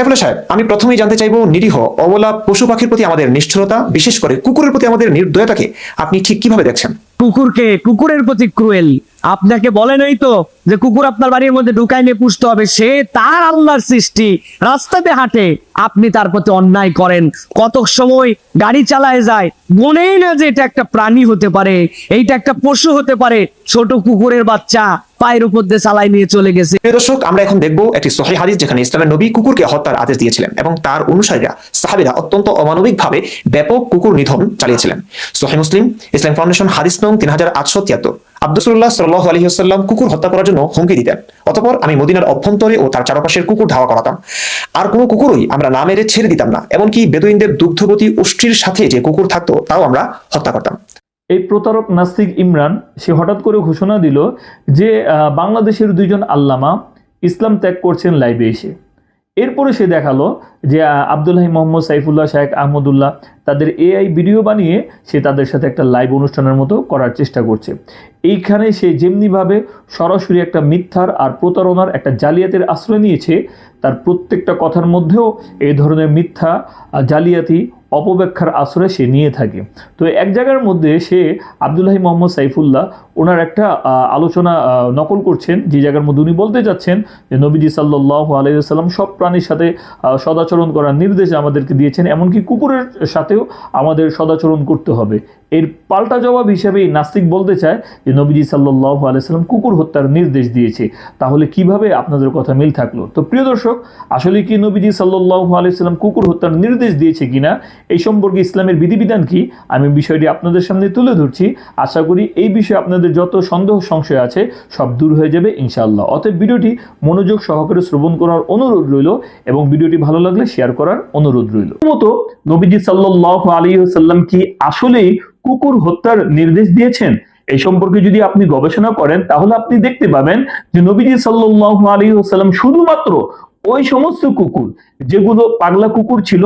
সাইফুল্লাহ সাহেব, আমি প্রথমেই জানতে চাইব নিরীহ, অবলা পশু পাখির প্রতি আমাদের নিষ্ঠুরতা, বিশেষ করে কুকুরের প্রতি আমাদের নির্দয়তাকে আপনি ঠিক কীভাবে দেখছেন? কুকুরকে, কুকুরের প্রতি ক্রুয়েল। আপনাকে বলে নাই তো যে কুকুর আপনার বাড়ির মধ্যে ঢুকাই নিয়ে পুষতে হবে। সে তার আল্লাহর সৃষ্টি। রাস্তাতে হাঁটে। আপনি তার প্রতি অন্যায় করেন। কত সময় গাড়ি চালায় যায়। মনেই না যে এটা একটা প্রাণী হতে পারে। এইটা একটা পশু হতে পারে। ছোট কুকুরের বাচ্চা পায়ের উপর দিয়ে চালাই নিয়ে চলে গেছে। দর্শক, আমরা এখন দেখব একটি সহি হাদিস যেখানে ইসলামের নবী কুকুরকে হত্যার আদেশ দিয়েছিলেন এবং তার অনুসারীরা, সাহাবিরা অত্যন্ত অমানবিকভাবে ব্যাপক কুকুর নিধন চালিয়েছিলেন। সহি মুসলিম ইসলাম ফাউন্ডেশন হাদিস নং তিন হাজার আটশো তিয়াত্তর। আব্দুসুল্লাহ সাল্লাহ আলহিহাল্লাম কুকুর হত্যা করার জন্য হুমকি দিতেন। অতপর আমি মদিনার অভ্যন্তরে ও তার চারপাশের কুকুর ধাওয়া করাতাম। আর কোনো কুকুরই আমরা না মেরে ছেড়ে দিতাম না, এমনকি বেদুইনদের দুগ্ধবতী উষ্ঠির সাথে যে কুকুর থাকতো, তাও আমরা হত্যা করতাম। এই প্রতারক নাস্তিক ইমরান, সে হঠাৎ করে ঘোষণা দিল যে বাংলাদেশের দুইজন আল্লামা ইসলাম ত্যাগ করছেন লাইভে এসে। এরপরে সে দেখাল যে আব্দুল্লাহ মোহাম্মদ সাইফুল্লাহ শাহেক আহমদুল্লাহ তাদের এআই ভিডিও বানিয়ে সে তাদের সাথে একটা লাইভ অনুষ্ঠানের মতো করার চেষ্টা করছে। এইখানে সে যেমনিভাবে সরাসরি একটা মিথ্যার আর প্রতারণার একটা জালিয়াতের আশ্রয় নিয়েছে তার প্রত্যেকটা কথার মধ্যেও এই ধরনের মিথ্যা জালিয়াতি, অপব্যাখ্যার আশ্রয় সে নিয়ে থাকে। তো এক জায়গার মধ্যে সে আবদুল্লাহ মোহাম্মদ সাইফুল্লাহ ওনার একটা আলোচনা নকল করছেন। যে জায়গার মধ্যে উনি বলতে চাচ্ছেন যে, নবীজি সাল্লাহ আলাইসাল্লাম সব প্রাণীর সাথে সদাচরণ করার নির্দেশ আমাদেরকে দিয়েছেন, এমনকি কুকুরের সাথেও আমাদের সদাচরণ করতে হবে। এর পাল্টা জবাব হিসেবে নাস্তিক বলতে চায় যে, নবীজি সাল্লাহ আলাইসাল্লাম কুকুর হত্যার নির্দেশ দিয়েছে। তাহলে কীভাবে আপনাদের কথা মিল থাকল? তো প্রিয় দর্শক আসলে কি নবীজি সাল্লাহ আলাইসাল্লাম কুকুর হত্যার নির্দেশ দিয়েছে কিনা, এই সম্পর্কে ইসলামের বিধিবিধান কি, আমি বিষয়টি আপনাদের সামনে তুলে ধরছি। আশা করি এই বিষয়ে আপনাদের যত সন্দেহ, সংশয় আছে, সব দূর হয়ে যাবে ইনশাআল্লাহ। অতএব ভিডিওটি মনোযোগ সহকারে শ্রবণ করার অনুরোধ রইল এবং ভিডিওটি ভালো লাগলে শেয়ার করার অনুরোধ রইল। মতো নবীজি সাল্লাহ আলী সাল্লাম কি আসলেই কুকুর হত্যার নির্দেশ দিয়েছেন? এই সম্পর্কে যদি আপনি গবেষণা করেন, তাহলে আপনি দেখতে পাবেন যে নবীজি সাল্লাহ আলী সাল্লাম শুধুমাত্র ওই সমস্ত কুকুর, যেগুলো পাগলা কুকুর ছিল,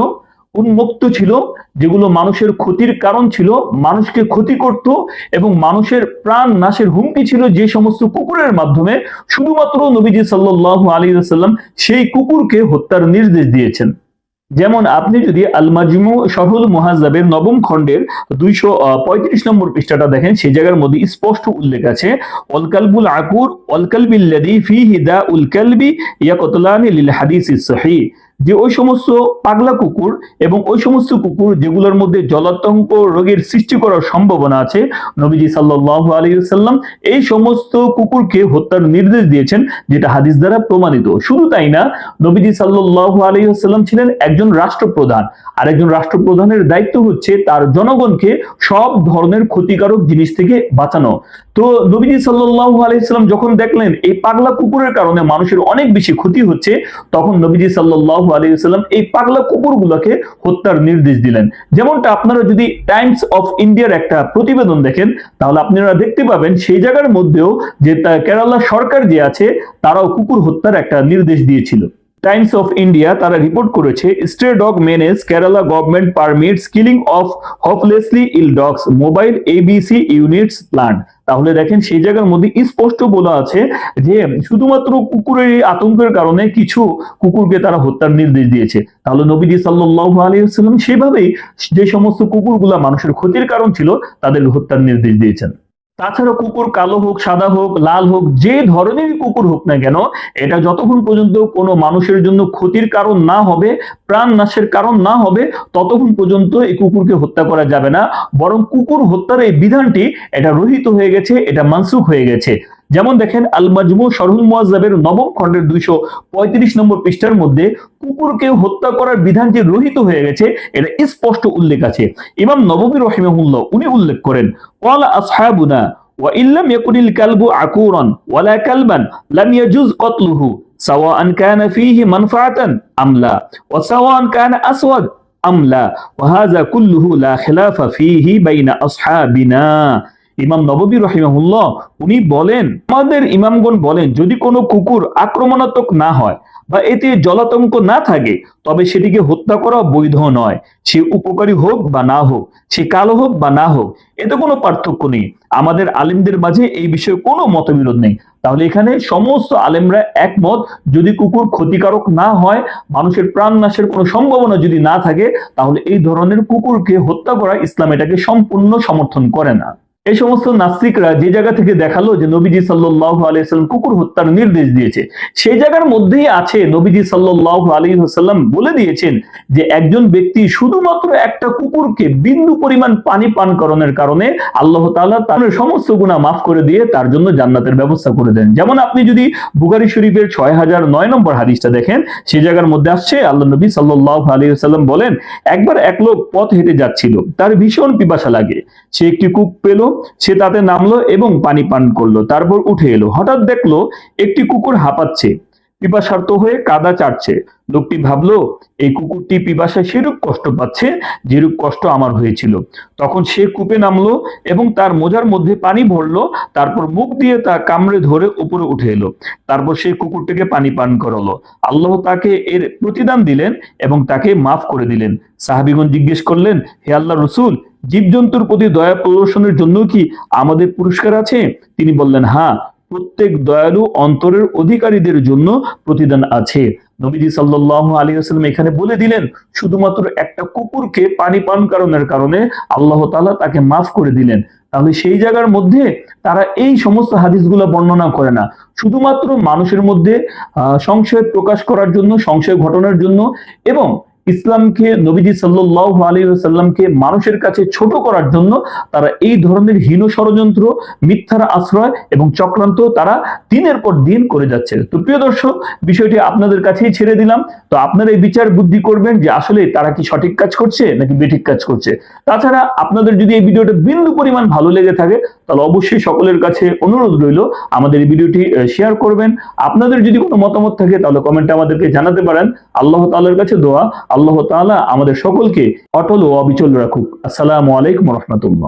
উন্মুক্ত ছিল, যেগুলো মানুষের ক্ষতির কারণ ছিল, মানুষকে ক্ষতি করত এবং মানুষের প্রাণ নাশের হুমকি ছিল যে সমস্ত কুকুরের মাধ্যমে, শুধুমাত্র নবীজি সাল্লাহ আলী সাল্লাম সেই কুকুরকে হত্যার নির্দেশ দিয়েছেন। যেমন আপনি যদি আলমাজিমু শহুল মহাজাবের নবম খণ্ডের দুইশো পঁয়ত্রিশ নম্বর পৃষ্ঠাটা দেখেন, সেই জায়গার মধ্যে স্পষ্ট উল্লেখ আছে অলকালবুল আকুর অলকালবিল্লাদি ফি হিদা উলকালবি কালবি ইয়াকতলানি লিল হাদিস সহি যে ওই সমস্ত পাগলা কুকুর এবং ওই সমস্ত কুকুর যেগুলোর মধ্যে জলাতঙ্ক রোগের সৃষ্টি করার সম্ভাবনা আছে, নবীজি সাল্লাহ আলী সাল্লাম এই সমস্ত কুকুরকে হত্যার নির্দেশ দিয়েছেন, যেটা হাদিস দ্বারা প্রমাণিত। শুধু তাই না, নবীজি সাল্লাহ আলী সাল্লাম ছিলেন একজন রাষ্ট্রপ্রধান। আর একজন রাষ্ট্রপ্রধানের দায়িত্ব হচ্ছে তার জনগণকে সব ধরনের ক্ষতিকারক জিনিস থেকে বাঁচানো। তো নবীজি সাল্লাহ আলাইসাল্লাম যখন দেখলেন এই পাগলা কুকুরের কারণে মানুষের অনেক বেশি ক্ষতি হচ্ছে, তখন নবীজি সাল্লাহ আলাইসাল্লাম এই পাগলা কুকুরগুলোকে হত্যার নির্দেশ দিলেন। যেমনটা আপনারা যদি টাইমস অফ ইন্ডিয়ার একটা প্রতিবেদন দেখেন, তাহলে আপনারা দেখতে পাবেন সেই জায়গার মধ্যেও যে কেরালা সরকার যে আছে, তারাও কুকুর হত্যার একটা নির্দেশ দিয়েছিল। টাইমস অফ ইন্ডিয়া তারা রিপোর্ট করেছে stray dog menace Kerala government permits killing of hopelessly ill dogs mobile ABC units plant তাহলে দেখেন সেই জায়গার মধ্যে স্পষ্ট বলা আছে যে শুধুমাত্র কুকুরের এই আতঙ্কের কারণে কিছু কুকুরকে তারা হত্যার নির্দেশ দিয়েছে। তাহলে নবীজি সাল্লাহ আলিয়াল্লাম সেভাবেই যে সমস্ত কুকুরগুলা মানুষের ক্ষতির কারণ ছিল তাদের হত্যার নির্দেশ দিয়েছেন। তাছাড়া কুকুর কালো হোক, সাদা হোক, লাল হোক, যে ধরনের কুকুর হোক না কেন, এটা যতক্ষণ পর্যন্ত কোনো মানুষের জন্য ক্ষতির কারণ না হবে, প্রাণ নাশের কারণ না হবে, ততক্ষণ পর্যন্ত এই কুকুরকে হত্যা করা যাবে না। বরং কুকুর হত্যার এই বিধানটি, এটা রহিত হয়ে গেছে, এটা মানসুখ হয়ে গেছে। যেমন দেখেন আল মাজমু শরহুল মুয়াজ্জাবের নবম খণ্ডের দুইশো পঁয়ত্রিশ নম্বর পৃষ্ঠার মধ্যে কুকুরকে হত্যা করার বিধান যে রহিত হয়ে গেছে এটা স্পষ্ট উল্লেখ আছে ইমাম নবমী রহিমাহুল্লাহ উনি উল্লেখ করেন قال أصحابنا وإن لم يكن الكلب عقورا ولا كلبا لم يجوز قتله سواء كان فيه منفعة أم لا وسواء كان أسود أم لا وهذا كله لا خلاف فيه بين أصحابنا ইমাম নববী রহিমাহুল্লাহ, উনি বলেন, আমাদের ইমামগণ বলেন, যদি কোনো কুকুর আক্রমণাত্মক না হয় বা এতে জলাতঙ্ক না থাকে, তবে সেটিকে হত্যা করা বৈধ নয়। সে উপকারী হোক বা না হোক, সে কালো হোক বা না হোক এতে কোনো পার্থক্য নেই। আমাদের আলেমদের মাঝে এই বিষয়ে কোনো মতবিরোধ নেই। তাহলে এখানে সমস্ত আলেমরা একমত, যদি কুকুর ক্ষতিকারক না হয়, মানুষের প্রাণ নাশের কোনো সম্ভাবনা যদি না থাকে, তাহলে এই ধরনের কুকুরকে হত্যা করা ইসলাম এটাকে সম্পূর্ণ সমর্থন করে না। এই সমস্ত নাস্তিকরা যে জায়গা থেকে দেখাল যে নবীজি সাল্লাহ আলাইসাল্লাম কুকুর হত্যার নির্দেশ দিয়েছে, সেই জায়গার মধ্যেই আছে নবীজি সাল্লাহ আলী সাল্লাম বলে দিয়েছেন যে একজন ব্যক্তি শুধুমাত্র একটা কুকুরকে বিন্দু পরিমাণ পানি পান করানোর কারণে আল্লাহ তাআলা তার সমস্ত গুণা মাফ করে দিয়ে তার জন্য জান্নাতের ব্যবস্থা করে দেন। যেমন আপনি যদি বুখারী শরীফের ছয় হাজার নয় নম্বর হাদিসটা দেখেন, সেই জায়গার মধ্যে আসছে, আল্লাহ নবী সাল্লাহ আলী সাল্লাম বলেন, একবার এক লোক পথ হেঁটে যাচ্ছিল, তার ভীষণ পিপাসা লাগে। সে একটি কুক পেল সে তাতে নামলো এবং পানি পান করল, তারপর উঠে এলো। হঠাৎ দেখল একটি কুকুর হাঁপাচ্ছে, পিপাসার্ত হয়ে কাদা চাটছে। লোকটি ভাবলো, এই কুকুরটি পিপাসায় সেরূপ কষ্ট পাচ্ছে যেরূপ কষ্ট আমার হয়েছিল। তখন সে কূপে নামলো এবং তার মোজার মধ্যে পানি ভরলো, তারপর মুখ দিয়ে তা কামড়ে ধরে উপরে উঠে এলো। তারপর সেই কুকুরটিকে পানি পান করালো। আল্লাহ তাকে এর প্রতিদান দিলেন এবং তাকে মাফ করে দিলেন। সাহাবিগণ জিজ্ঞেস করলেন, হে আল্লাহ রসুল জীবজন্তুর প্রতি দয়া প্রদর্শনের জন্য কি আমাদের পুরস্কার আছে? তিনি বললেন হ্যাঁ প্রত্যেক দয়ালু অন্তরের অধিকারীদের জন্য প্রতিদান আছে। নবীজি সাল্লাহ আলী আসলাম এখানে বলে দিলেন, শুধুমাত্র একটা কুকুরকে পানি পান কারণের কারণে আল্লাহ তাআলা তাকে মাফ করে দিলেন। তাহলে সেই জায়গার মধ্যে তারা এই সমস্ত হাদিসগুলো বর্ণনা করে না। শুধুমাত্র মানুষের মধ্যে সংশয় প্রকাশ করার জন্য, সংশয় ঘটনার জন্য এবং ইসলামকে নবীজি সাল্লাহ আলী সাল্লামকে মানুষের কাছে ছোট করার জন্য তারা এই ধরনের হীন ষড়যন্ত্র, মিথ্যার আশ্রয় এবং চক্রান্ত তারা দিনের পর দিন করে যাচ্ছে। তো প্রিয় দর্শক, বিষয়টি আপনাদের কাছেই ছেড়ে দিলাম। তো আপনারা এই বিচার বুদ্ধি করবেন যে আসলে তারা কি সঠিক কাজ করছে নাকি বেঠিক কাজ করছে। তাছাড়া আপনাদের যদি এই ভিডিওটা বিন্দু পরিমাণ ভালো লেগে থাকে তাহলে অবশ্যই সকলের কাছে অনুরোধ রইল আমাদের এই ভিডিওটি শেয়ার করবেন। আপনাদের যদি কোনো মতামত থাকে তাহলে কমেন্টে আমাদেরকে জানাতে পারেন। আল্লাহ তাআলার কাছে দোয়া। আল্লাহ তাআলা আমাদের সকলকে অটল ও অবিচল রাখুক। আসসালামু আলাইকুম রহমতুল্লাহ।